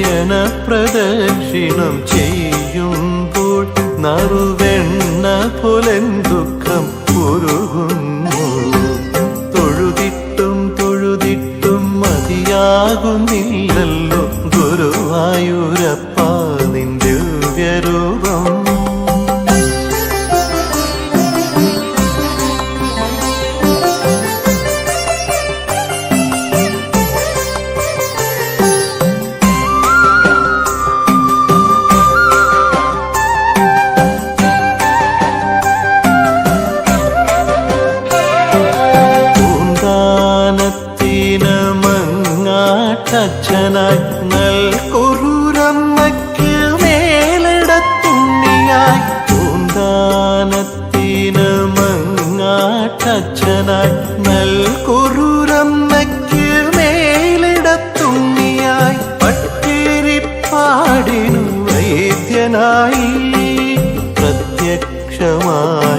ശയന പ്രദക്ഷിണം ചെയ്യുമ്പോൾ നറുവെണ്ണ പോലെ ദുഃഖം ഉരുകുന്നു. തൊഴുതിട്ടും തൊഴുതിട്ടും മതിയാകുന്നില്ലല്ലോ മങ്ങാട്ടച്ഛനായി നൽകുരുരമ്മയ്ക്ക് മേലിടത്തുണ്ണിയായി പൂന്താനത്തിന് മങ്ങാട്ടച്ഛനായി നൽകുരുരമ്മയ്ക്ക് മേലിടത്തുണ്ണിയായി പട്ടിരിപ്പാടിനു വൈദ്യനായി പ്രത്യക്ഷമായൊരു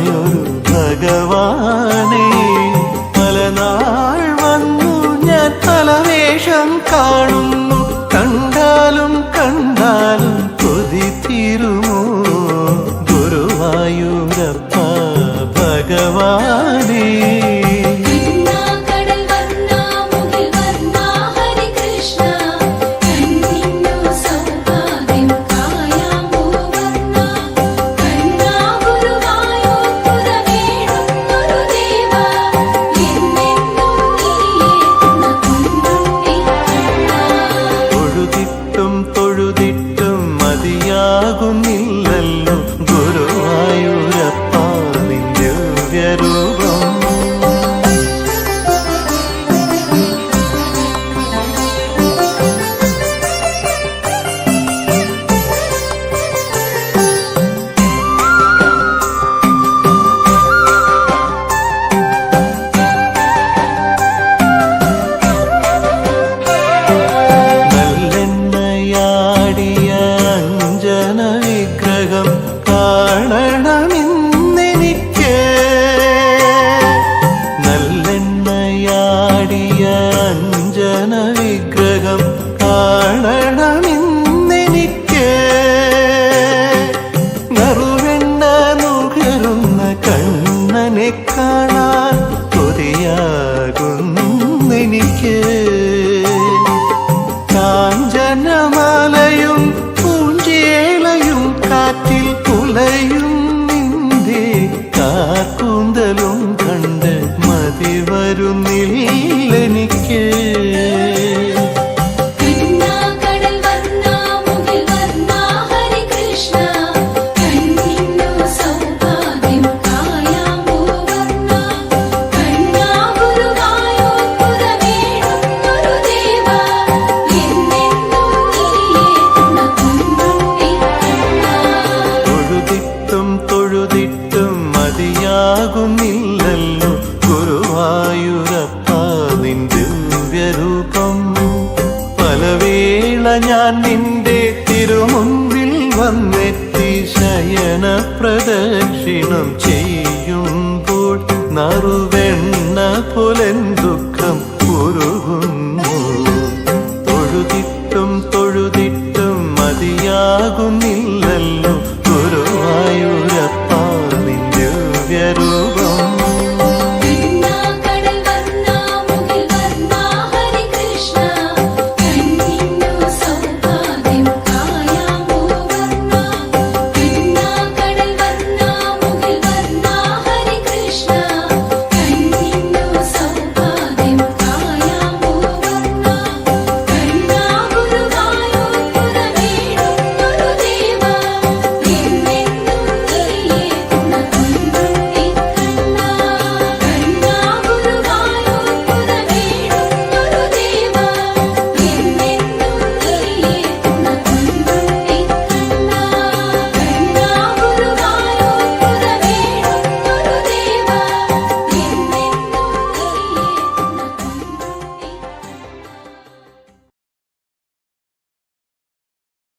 വിഗ്രഹം കാണണമെന്നെനിക്ക് നല്ലെണ്ണയാടിയ അഞ്ജന വിഗ്രഹം കാണണമെന്നെനിക്ക് ആകുന്നില്ലല്ലോ ഗുരുവായൂരപ്പ നിൻ ദിവ്യരൂപം. പലവേള ഞാൻ നിന്റെ തിരുമുമ്പിൽ വന്നെത്തി ശയന പ്രദക്ഷിണം ചെയ്യുമ്പോൾ നറുവെണ്ണ പുലൻ